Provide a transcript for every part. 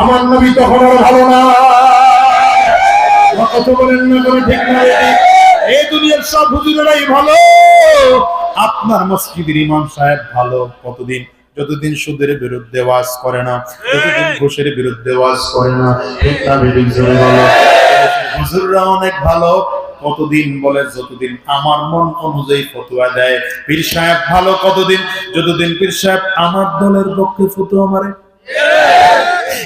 আমার নবী তখন আর ভালো না। কথা বলেন না করে ঠিক না এই দুনিয়ার সব হুজুরেরাই ভালো। আপনার মসজিদের ইমাম সাহেব ভালো কতদিন? যতদিন সুদের বিরুদ্ধে ওয়াজ করে না, যতদিন ঘুষের বিরুদ্ধে ওয়াজ করে না হুজুররা অনেক ভালো। কতদিন বলে যতদিন? আমার মন অনুযায়ী ফতুয়া দেয়। পীর সাহেব ভালো কতদিন? যতদিন পীর সাহেব আমার দলের পক্ষে ফতুয়া মারে।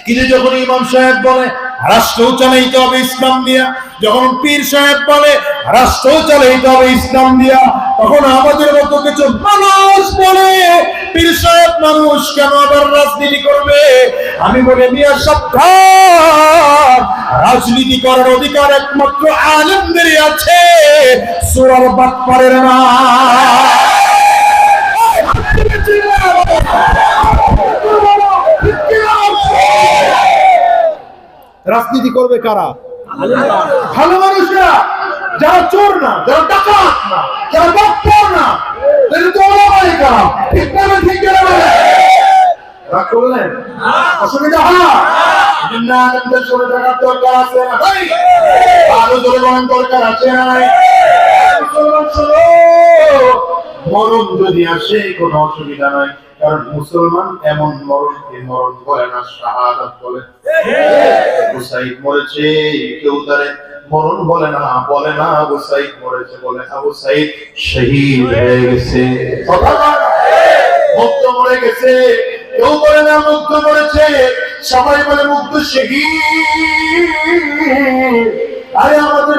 কিন্তু যখন ইমাম সাহেব বলে, রাষ্ট্র চালাইতে হবে ইসলাম দিয়া। যখন পীর সাহেব বলে, রাষ্ট্র চালাইতে হবে ইসলাম দিয়া, তখন আমাদের মতো কিছু মানুষ বলে, পীর সাহেব, মানুষ কেন আবার রাজনীতি করবে? আমি বলে, মিয়া সাবধান। রাজনীতি করার অধিকার একমাত্র আনন্দেরই আছে। সুরার বাদ পারেন না রাজনীতি করবে কারা? ভালো মানুষরা, যারা চোর না, যারা ডাকাত না, যারা না আছে মরণ যদি আসে, কোনো অসুবিধা নাই। কারণ মুসলমান এমন মরণকে মরণ বলে না, শাহাদাত বলে। আবু মরেছে, কেউ তারে মরণ বলে না বলে না, আবু সাইদ মরেছে বলে। আবু সাইদ শহীদ হয়ে গেছে। মুক্ত মরে গেছে। কেউ বলে না মুক্ত মরেছে। সবাই বলে মুক্ত শহীদ। আরে আমাদের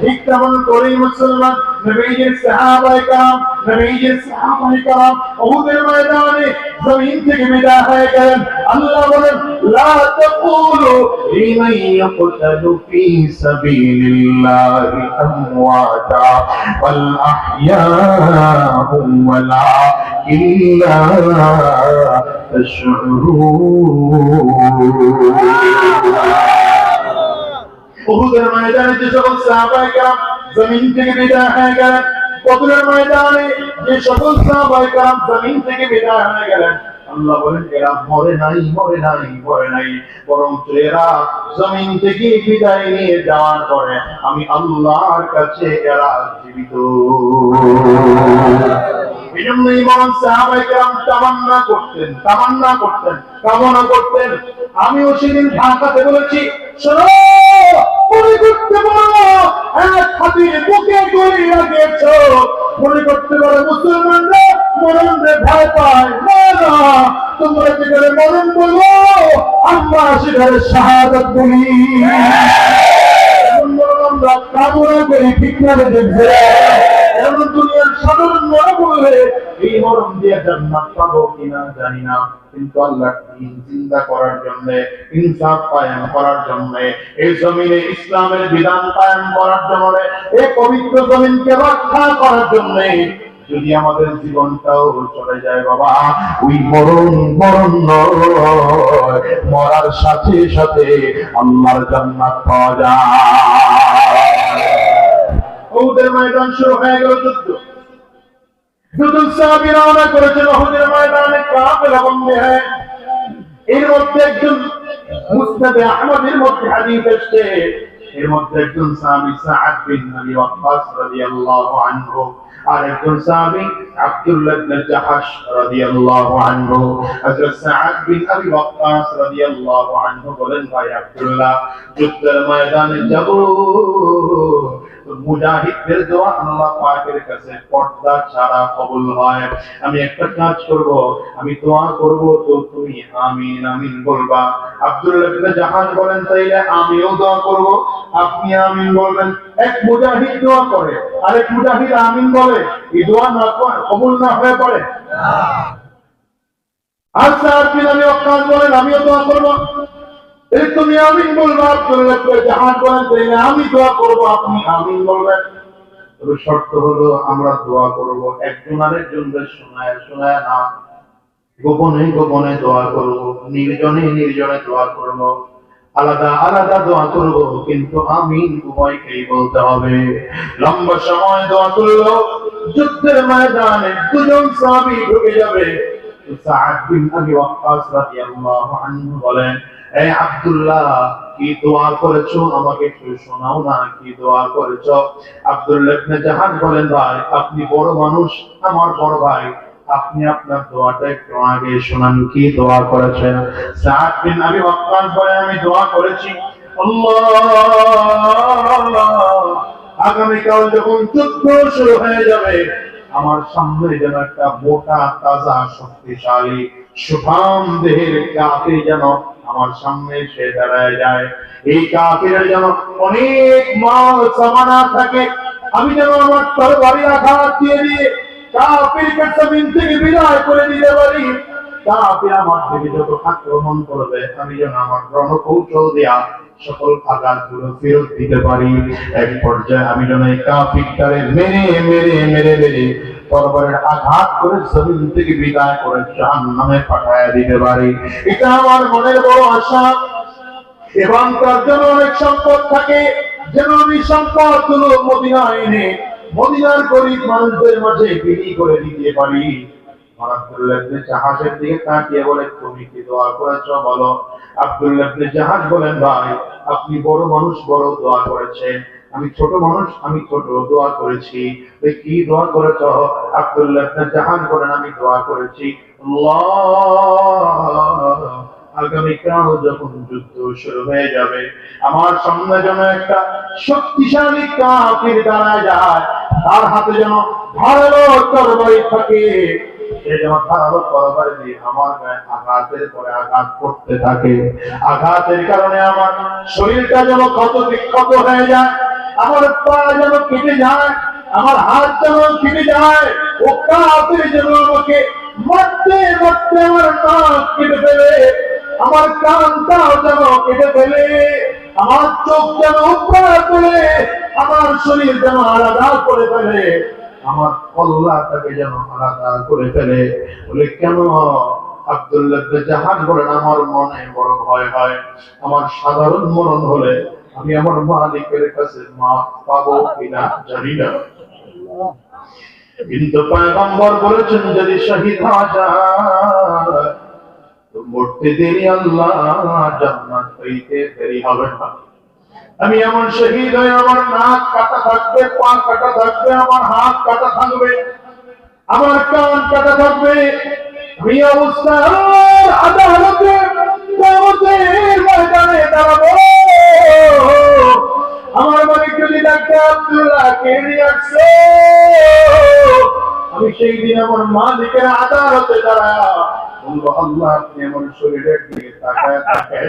ঠিক তেমন করেই মুসলমান নবীজির সাহাবায়ে کرام নবীজির সাহাবায়ে کرام উহুদের ময়দানে জমিন থেকে বিদায় হয়ে গেলেন আল্লাহ বলেন লা তাকুলু লিমান ইয়াকতালু ফি সাবিলিল্লাহি আমওয়াতা ওয়াল আহয়াউ ওয়ালা ইল্লা তাশউরুন উহুদের ময়দানে যে সকল সাহাবায়ে کرام জমিন থেকে বিদায় হয়ে গেলেন বদরের ময়দানে যে সকল সাহাবায়ে کرام জমিন থেকে বিদায় হয়ে গেলেন আল্লাহ বলেন এরা মরে নাই মরে নাই মরে নাই বরং এরা জমিন থেকে বিদায় নিয়ে যাওয়ার পরে আমি আল্লাহর কাছে এরা জীবিত এই জন্যই মরণ সাহাবায়ে کرام তামান্না করতেন তামান্না করতেন কামনা করতেন আমিও সেদিন ঢাকাতে বলেছি শোনো মনে করতে পারো এক হাতির বুকে গড়ি লাগিয়েছ। মনে করতে পারো মুসলমানরা মরণে ভয় পায়। না তোমরা যেখানে মরণ বলো? আমরা সেখানে শাহাদত বলি। আমরা কামনা করি ঠিক দেখবে এমন দুনিয়ার সাধারণ এই মরণ দিয়ে জান্নাত পাবো কিনা জানি না। কিন্তু আল্লাহ করার জন্য, ইনসাফ করার জন্য, এই জমিনে ইসলামের বিধান করার জন্য, এই পবিত্র জমিনকে রক্ষা করার জন্য যদি আমাদের জীবনটাও চলে যায় বাবা, ওই মরণ মরণ মরার সাথে সাথে আল্লাহর জান্নাত পাওয়া যায়। ওদের ময়দান শুরু হয়ে গেল যুদ্ধ। যুদ্ধ সাহাবী রওনা করেছেন ওহুদের ময়দানে কাফেলা বন্দী হয়ে। এর মধ্যে একজন মুসনাদে আহমদের মধ্যে হাদিস এসেছে। এর মধ্যে একজন সাহাবী সাআদ বিন আবি ওয়াক্কাস রাদিয়াল্লাহু আনহু। আর একজন সাহাবী আব্দুল্লাহ ইবনে জাহাশ রাদিয়াল্লাহু আনহু। হযরত সাআদ বিন আবি ওয়াক্কাস রাদিয়াল্লাহু আনহু বলেন, ভাই আব্দুল্লাহ, যুদ্ধের ময়দানে যাব। মুজাহিদদের দোয়া আল্লাহ পাকের কাছে পর্দা ছাড়া কবুল হয়। আমি একটা কাজ করব আমি দোয়া করব তো তুমি আমিন আমিন বলবা। আব্দুল্লাহ বিন জাহাজ বলেন তাইলে আমিও দোয়া করব। আপনি আমিন বলবেন। এক মুজাহিদ দোয়া করে আরেক মুজাহিদ আমিন বলে। এই দোয়া না কবুল না হয়ে পড়ে। আচ্ছা আপনি আমি অকাজ বলেন আমিও দোয়া করব। এই তুমি বলব বলেন তাইলে আমি দোয়া আপনি বলবেন। তবে শর্ত হলো, আমরা দোয়া একজন শোনায় শোনায় না। গোপনে গোপনে দোয়া নির্জনে নির্জনে দোয়া করব। আলাদা আলাদা দোয়া করব, কিন্তু আমিন উভয়কেই বলতে হবে। লম্বা সময় দোয়া করল, যুদ্ধের ময়দানে দুজন সাহাবী ঢুকে যাবে। দোয়া আপনি বড় মানুষ, আমার বড় ভাই। আপনি আপনার দোয়াটা একটু আগে শোনান, কি দোয়া করেছেন? বিন আবি ওয়াক্কাস বলেন, আমি দোয়া করেছি আগামীকাল যখন যুদ্ধ শুরু হয়ে যাবে আমার সামনে যেন একটা মোটা, তাজা, শক্তিশালী, সুঠাম দেহের কাফির যেন আমার সামনে সে দাঁড়ায় যায়। এই কাপের যেন অনেক মাল, সামানা থাকে। আমি যেন আমার তরবারি আঘাত দিয়ে দিয়ে কাপের জমিন থেকে বিদায় করে দিতে পারি। কাফির আমার দিকে আক্রমণ করবে, আমি যেন আমার রণকৌশল সকল ফেরত দিতে পারি। এক পর্যায়ে আমি যেন এই মেরে মেরে মেরে মেরে আঘাত করে জমিন থেকে বিদায় করে জাহান্নামে পাঠায় দিতে পারি। এটা আমার মনের বড় আশা। এবং তার জন্য অনেক সম্পদ থাকে, যেন আমি সম্পদগুলো মদিনায় এনে মদিনার গরিব মানুষদের মাঝে বিক্রি করে দিতে পারি। জাহাজের দিকে তাকিয়ে তুমি কি দোয়া বলো? জাহাজ বলেন, ভাই, আপনি বড় মানুষ, বড় দোয়া করেছেন। আমি ছোট মানুষ, আমি ছোট দোয়া করেছি। কি দোয়া করেছ? আব্দুল্লাহ জাহাজ বলেন, আমি দোয়া করেছি আগামীকাল যখন যুদ্ধ শুরু হয়ে যাবে, আমার সামনে যেন একটা শক্তিশালী কাফির দাঁড়া যায়। তার হাতে যেন ধারালো তরবারি থাকে। আমার আঘাতের কারণে আমার শরীরটা যেন ক্ষত বিক্ষত হয়ে যায়, আমার পা যেন কেটে যায়, আমার হাত যেন কেটে যায়, ও কাফির যেন আমাকে আমার চোখ যেন আমার শরীর যেন আলাদা করে ফেলে। আমার কল্লাটাকে যেন আলাদা করে ফেলে। বলে, কেন আব্দুল্লাহ জাহান বলেন, আমার মনে বড় ভয় হয়। আমার সাধারণ মরণ হলে আমি আমার মালিকের কাছে মা পাবো কিনা জানি না। কিন্তু পয়গম্বর বলেছেন, যদি শহীদ হওয়া যায় মরতে দেরি আল্লাহ জান্নাত হইতে দেরি হবে না। আমি এমন শহীদ হয়ে আমার নাক কাটা থাকবে, পা কাটা থাকবে, আমার হাত কাটা থাকবে, আমার কান কাটা থাকবে। আমি অবস্থা আদালতে আমার মালিক যদি আমি সেই দিন আমার মালিকের আদালতে দাঁড়া। আল্লাহ আপনি আমার শরীরের দিকে তাকায় তাকায়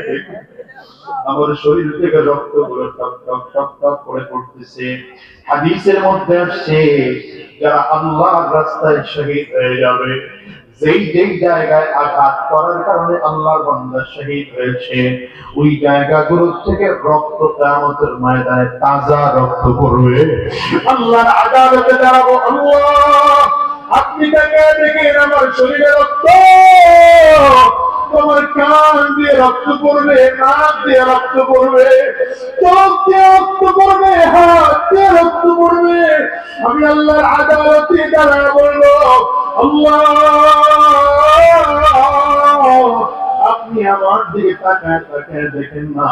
আমার শরীর থেকে রক্তগুলো টপ টপ টপ টপ করে পড়তেছে। হাদিসের মধ্যে আসছে, যারা আল্লাহর রাস্তায় শহীদ হয়ে যাবে, যেই যেই জায়গায় আঘাত করার কারণে আল্লাহর বান্দা শহীদ হয়েছে, ওই জায়গাগুলো থেকে রক্ত কিয়ামতের ময়দানে তাজা রক্ত পড়বে। আল্লাহর আদালতে দাঁড়াবো, আল্লাহ, আপনি তাকে দেখেন আমার শরীরে রক্ত। তোমার কান দিয়ে রক্ত পড়বে, নাক দিয়ে রক্ত পড়বে, চোখ দিয়ে রক্ত পড়বে, হাত দিয়ে রক্ত পড়বে। আমি আল্লাহর আদালতে দাঁড়ায় বলব আপনি আমার দিকে তাকায় তাকায় দেখেন না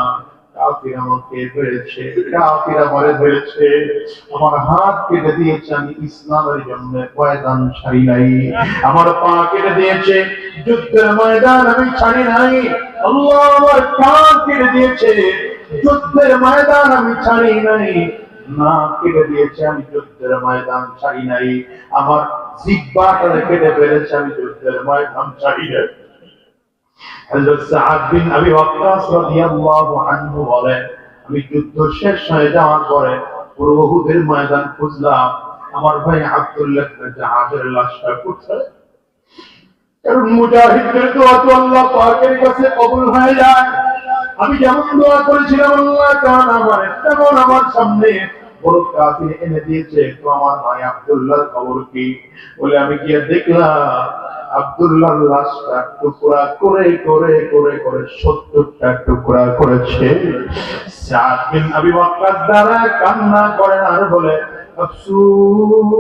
আমারে হাত কেটে দিয়েছে, আমি ইসলামের জন্য আমার পা কেটে দিয়েছে যুদ্ধের ময়দান আমি ছাড়ি নাই। আল্লাহ আমার কান কেটে দিয়েছে। যুদ্ধের ময়দান আমি ছাড়ি নাই। না দিয়েছে, আমি যুদ্ধের ময়দান ছাড়ি নাই। আমার জিব্বাটা কেটে ফেলেছে, আমি যুদ্ধের ময়দান ছাড়ি নাই। আমি যুদ্ধ শেষ হয়ে যাওয়ার পরে পুরো উহুদের ময়দান খুঁজলাম। আমার ভাই আব্দুল্লাহ জাহাজের লাশটা কোথায়? কারণ মুজাহিদদের দোয়া তো আল্লাহ পাকের কাছে কবুল হয়ে যায়। আমি যেমন দোয়া করেছিলাম, আল্লাহ আমার, তেমন আমার সামনে বড় এনে দিয়েছে। তো আমার ভাই খবর কি? বলে, আমি গিয়ে দেখলাম আব্দুল্লাহ লাশটা টুকরা করে করে করে করে, সত্তরটা টুকরা করেছে। সাত বিন আবি ওয়াক্কাস দ্বারা কান্না করেন আর বলে, আফসুস।